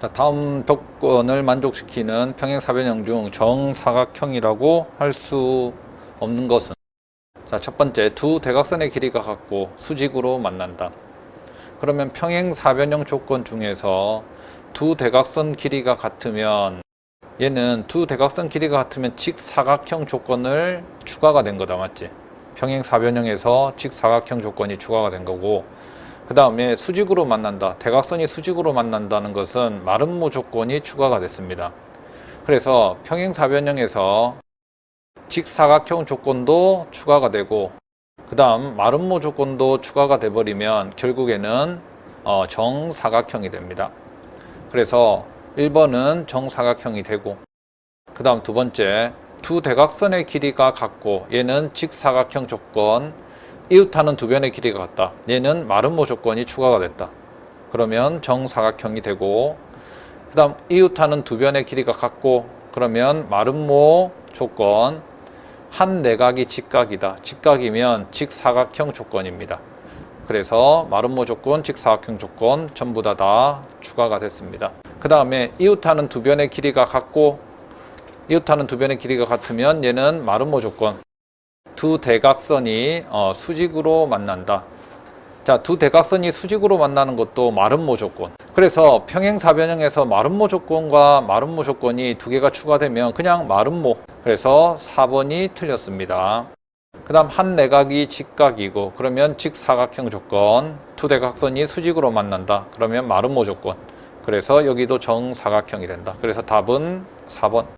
자, 다음 조건을 만족시키는 평행사변형 중 정사각형이라고 할 수 없는 것은 자, 첫 번째 두 대각선의 길이가 같고 수직으로 만난다. 그러면 평행사변형 조건 중에서 두 대각선 길이가 같으면 얘는 두 대각선 길이가 같으면 직사각형 조건을 추가가 된 거다 맞지? 평행사변형에서 직사각형 조건이 추가가 된 거고 그 다음에 수직으로 만난다. 대각선이 수직으로 만난다는 것은 마름모 조건이 추가가 됐습니다. 그래서 평행사변형에서 직사각형 조건도 추가가 되고 그 다음 마름모 조건도 추가가 돼버리면 결국에는 어, 정사각형이 됩니다. 그래서 1번은 정사각형이 되고 그 다음 두 번째 두 대각선의 길이가 같고 얘는 직사각형 조건 이웃하는 두 변의 길이가 같다. 얘는 마름모 조건이 추가가 됐다. 그러면 정사각형이 되고 그 다음 이웃하는 두 변의 길이가 같고 그러면 마름모 조건 한 내각이 직각이다. 직각이면 직사각형 조건입니다. 그래서 마름모 조건, 직사각형 조건 전부 다 다 추가가 됐습니다. 그 다음에 이웃하는 두 변의 길이가 같고 이웃하는 두 변의 길이가 같으면 얘는 마름모 조건 두 대각선이 어, 수직으로 만난다. 자, 두 대각선이 수직으로 만나는 것도 마름모 조건. 그래서 평행사변형에서 마름모 조건과 마름모 조건이 두 개가 추가되면 그냥 마름모. 그래서 4번이 틀렸습니다. 그 다음 한 내각이 직각이고 그러면 직사각형 조건. 두 대각선이 수직으로 만난다. 그러면 마름모 조건. 그래서 여기도 정사각형이 된다. 그래서 답은 4번.